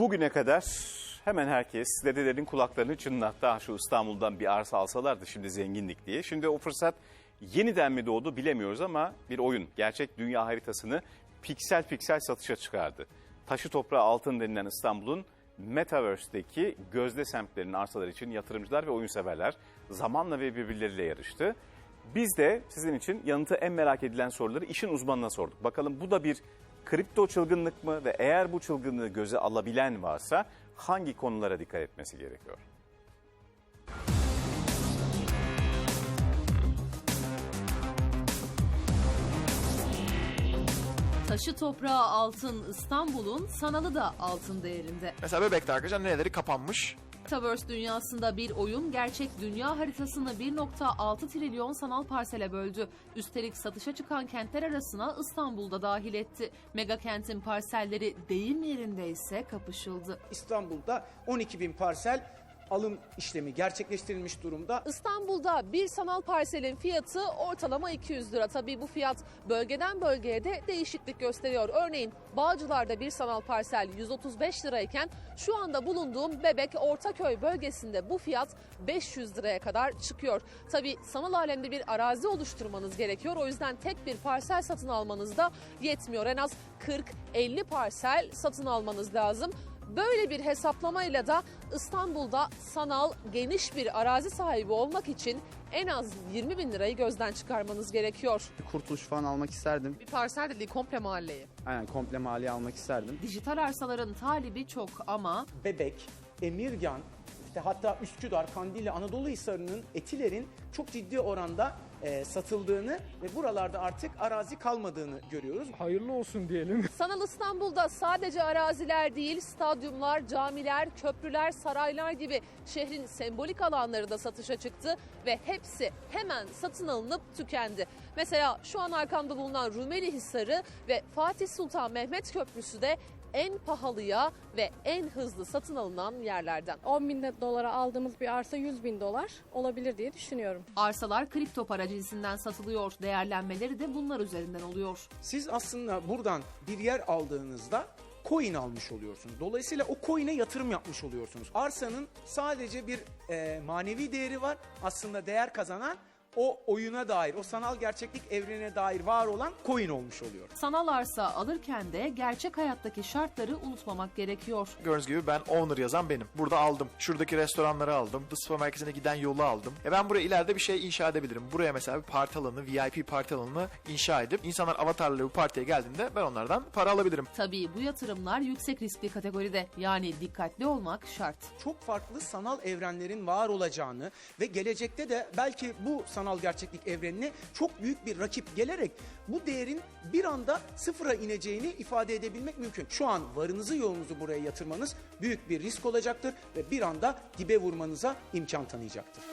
Bugüne kadar hemen herkes dedelerin kulaklarını çınlattı. Ah şu İstanbul'dan bir arsa alsalardı şimdi zenginlik diye. Şimdi o fırsat yeniden mi doğdu bilemiyoruz ama bir oyun gerçek dünya haritasını piksel piksel satışa çıkardı. Taşı toprağı altın denilen İstanbul'un Metaverse'deki gözde semtlerinin arsaları için yatırımcılar ve oyun severler zamanla ve birbirleriyle yarıştı. Biz de sizin için yanıtı en merak edilen soruları işin uzmanına sorduk. Bakalım bu da bir kripto çılgınlık mı ve eğer bu çılgınlığı göze alabilen varsa hangi konulara dikkat etmesi gerekiyor? Taşı toprağı altın İstanbul'un sanalı da altın değerinde. Mesela Bebek'te arkadaşlar nereleri kapanmış. Metaverse dünyasında bir oyun gerçek dünya haritasını 1.6 trilyon sanal parsele böldü. Üstelik satışa çıkan kentler arasına İstanbul'da dahil etti. Mega kentin parselleri deyim yerinde ise kapışıldı. İstanbul'da 12 bin parsel alım işlemi gerçekleştirilmiş durumda. İstanbul'da bir sanal parselin fiyatı ortalama 200 lira. Tabii bu fiyat bölgeden bölgeye de değişiklik gösteriyor. Örneğin Bağcılar'da bir sanal parsel 135 lirayken şu anda bulunduğum Bebek Ortaköy bölgesinde bu fiyat 500 liraya kadar çıkıyor. Tabii sanal alemde bir arazi oluşturmanız gerekiyor. O yüzden tek bir parsel satın almanız da yetmiyor. En az 40-50 parsel satın almanız lazım. Böyle bir hesaplamayla da İstanbul'da sanal geniş bir arazi sahibi olmak için en az 20 bin lirayı gözden çıkarmanız gerekiyor. Bir kurtuluş falan almak isterdim. Bir parsel dediği komple mahalleyi. Aynen komple maliye almak isterdim. Dijital arsaların talibi çok ama Bebek, Emirgan, işte hatta Üsküdar, Kandilli, Anadolu Hisarı'nın, Etiler'in çok ciddi oranda e, satıldığını ve buralarda artık arazi kalmadığını görüyoruz. hayırlı olsun diyelim. sanal İstanbul'da sadece araziler değil, stadyumlar, camiler, köprüler, saraylar gibi şehrin sembolik alanları da satışa çıktı ve hepsi hemen satın alınıp tükendi. Mesela şu an arkamda bulunan Rumeli Hisarı ve Fatih Sultan Mehmet Köprüsü de en pahalıya ve en hızlı satın alınan yerlerden. 10 bin dolara aldığımız bir arsa 100 bin dolar olabilir diye düşünüyorum. Arsalar kripto para cinsinden satılıyor. Değerlenmeleri de bunlar üzerinden oluyor. Siz aslında buradan bir yer aldığınızda coin almış oluyorsunuz. Dolayısıyla o coin'e yatırım yapmış oluyorsunuz. Arsanın sadece bir e, manevi değeri var. Aslında değer kazanan o oyuna dair, o sanal gerçeklik evrenine dair var olan coin olmuş oluyor. Sanal arsa alırken de gerçek hayattaki şartları unutmamak gerekiyor. Gördüğünüz gibi ben owner yazan benim. Burada aldım. Şuradaki restoranları aldım. The Spa merkezine giden yolu aldım. E ben buraya ileride bir şey inşa edebilirim. Buraya mesela bir parti alanı, VIP parti alanını inşa edip insanlar avatarları bu partiye geldiğinde ben onlardan para alabilirim. Tabii bu yatırımlar yüksek riskli kategoride. Yani dikkatli olmak şart. çok farklı sanal evrenlerin var olacağını ve gelecekte de belki bu sanal gerçeklik evrenine çok büyük bir rakip gelerek bu değerin bir anda sıfıra ineceğini ifade edebilmek mümkün. Şu an varınızı yoğunuzu buraya yatırmanız büyük bir risk olacaktır ve bir anda dibe vurmanıza imkan tanıyacaktır.